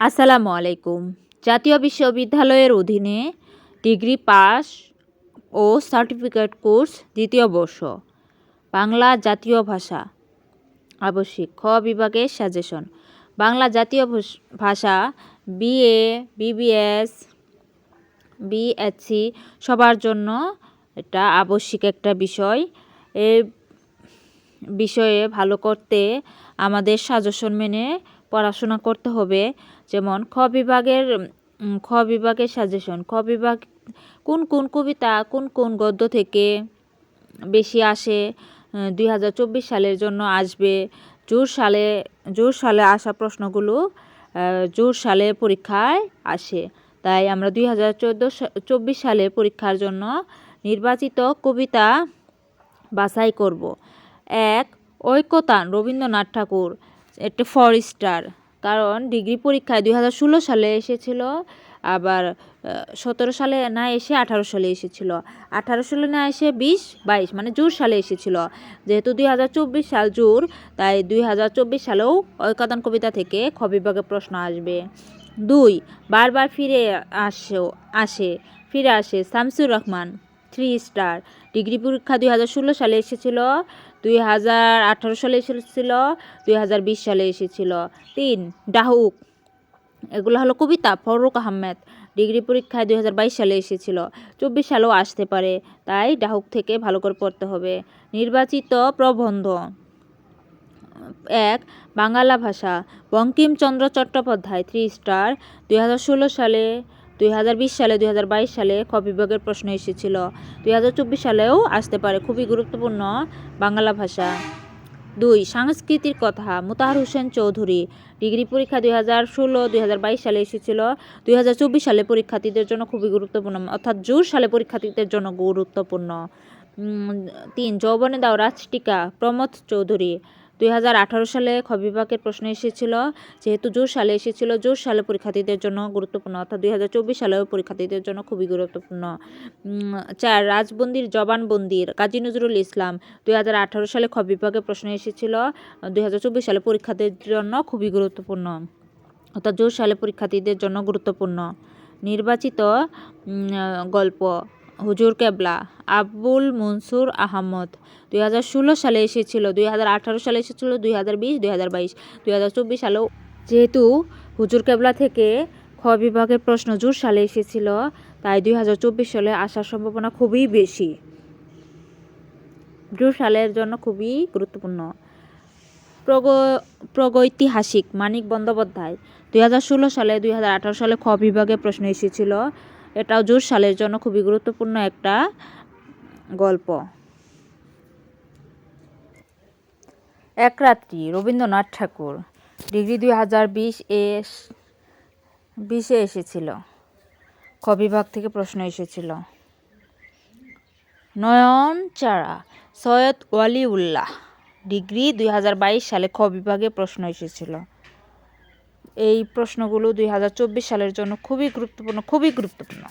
আসসালামু আলাইকুম জাতীয় বিশ্ববিদ্যালয়ের অধীনে ডিগ্রি পাস ও সার্টিফিকেট কোর্স দ্বিতীয় বর্ষ, বাংলা জাতীয় ভাষা, আবশ্যিক খ বিভাগের সাজেশন। বাংলা জাতীয় ভাষ- বিএ, বিবিএস, বিএসসি সবার জন্য এটা আবশ্যিক একটা বিষয়। এ বিষয়ে ভালো করতে আমাদের সাজেশন মেনে পড়াশোনা করতে হবে। যেমন খ বিভাগের খ বিভাগের সাজেশন খ বিভাগ কোন কোন কবিতা, কোন কোন গদ্য থেকে বেশি আসে দুই হাজার চব্বিশ সালের জন্য আসবে, জোর সালে জোর সালে আসা প্রশ্নগুলো জোর সালে পরীক্ষায় আসে। তাই আমরা দুই হাজার চব্বিশ সালে পরীক্ষার জন্য নির্বাচিত কবিতা বাছাই করব। এক, ঐকতান, রবীন্দ্রনাথ ঠাকুর। একটি ফর স্টার কারণ ডিগ্রি পরীক্ষায় দুই হাজার ষোলো সালে এসেছিল, আবার সতেরো সালে না এসে আঠারো সালে এসেছিল। আঠারো সালে না এসে বিশ, বাইশ মানে জোর সালে এসেছিল। যেহেতু দুই হাজার চব্বিশ সাল জোর, তাই দুই হাজার চব্বিশ সালেও ঐকতান কবিতা থেকে খ বিভাগে প্রশ্ন আসবে। দুই, বারবার ফিরে আসো, আসে, ফিরে আসে Shamsur Rahman three star degree পরীক্ষা দুই হাজার ষোলো সালে এসেছিল দুই হাজার আঠারো সালে এসেছিল, দুই হাজার বিশ সালে এসেছিল। তিন, ডাহুক। এগুলো হলো কবিতা, ফরুক আহমেদ। ডিগ্রি পরীক্ষায় দুই হাজার বাইশ সালে এসেছিল। চব্বিশ সালেও আসতে পারে, তাই ডাহুক থেকে ভালো করে পড়তে হবে। নির্বাচিত প্রবন্ধ। এক, বাংলা ভাষা। বঙ্কিমচন্দ্র চট্টোপাধ্যায় থ্রি স্টার দুই হাজার ষোলো সালে দুই হাজার বিশ সালে, দুই হাজার বাইশ সালে খ বিভাগের প্রশ্ন এসেছিল। দুই হাজার চব্বিশ সালেও আসতে পারে খুবই গুরুত্বপূর্ণ বাংলা ভাষা। দুই সাংস্কৃতিক কথা, মুতাহার হোসেন চৌধুরী। ডিগ্রি পরীক্ষা দুই হাজার ষোলো বাইশ সালে এসেছিল। দুই হাজার চব্বিশ সালে পরীক্ষার্থীদের জন্য খুবই গুরুত্বপূর্ণ, অর্থাৎ জুর সালে পরীক্ষার্থীদের জন্য গুরুত্বপূর্ণ। তিন, যৌবনে দাও রাজটিকা প্রমোদ চৌধুরী। দুই হাজার আঠারো সালে খ বিভাগের প্রশ্ন এসেছিল, যেহেতু জোর সালে এসেছিল, জোর সালে পরীক্ষার্থীদের জন্য গুরুত্বপূর্ণ, অর্থাৎ দুই চব্বিশ সালেও পরীক্ষার্থীদের জন্য খুবই গুরুত্বপূর্ণ। চার, রাজবন্দির জবানবন্দির, কাজী নজরুল ইসলাম, দুই হাজার আঠারো সালে খ বিভাগে প্রশ্ন এসেছিল, দুই হাজার চব্বিশ সালে পরীক্ষার্থীদের জন্য খুবই গুরুত্বপূর্ণ, অর্থাৎ জোর সালে পরীক্ষার্থীদের জন্য গুরুত্বপূর্ণ। নির্বাচিত গল্প হুজুর কেবলা, আবুল মনসুর আহমদ। দুই হাজার ষোলো সালে এসেছিল, দুই হাজার আঠারো সালে এসেছিল, দুই হাজার বিশ, দুই হাজার বাইশ, দুই হাজার চব্বিশ সালেও যেহেতু হুজুর কেবলা থেকে খ বিভাগের প্রশ্ন জোর সালে এসেছিল, তাই দুই হাজার চব্বিশ সালে আসার সম্ভাবনা খুবই বেশি। জোর সালের জন্য খুবই গুরুত্বপূর্ণ। প্রগ, প্রগৈতিহাসিক মানিক বন্দ্যোপাধ্যায়, দুই হাজার ষোলো সালে, দুই হাজার আঠারো সালে খ বিভাগে প্রশ্ন এসেছিল এটাও জোর সালের জন্য খুবই গুরুত্বপূর্ণ একটা গল্প। এক রাত্রি রবীন্দ্রনাথ ঠাকুর ডিগ্রি দুই হাজার বিশ এ বিশে এসেছিল। খ বিভাগ থেকে প্রশ্ন এসেছিল। নয়ন চারা, সৈয়দ ওয়ালিউল্লাহ, ডিগ্রি দুই হাজার বাইশ সালে খ বিভাগে প্রশ্ন এসেছিল। এই প্রশ্নগুলো দুই হাজার চব্বিশ সালের জন্য খুবই গুরুত্বপূর্ণ খুবই গুরুত্বপূর্ণ।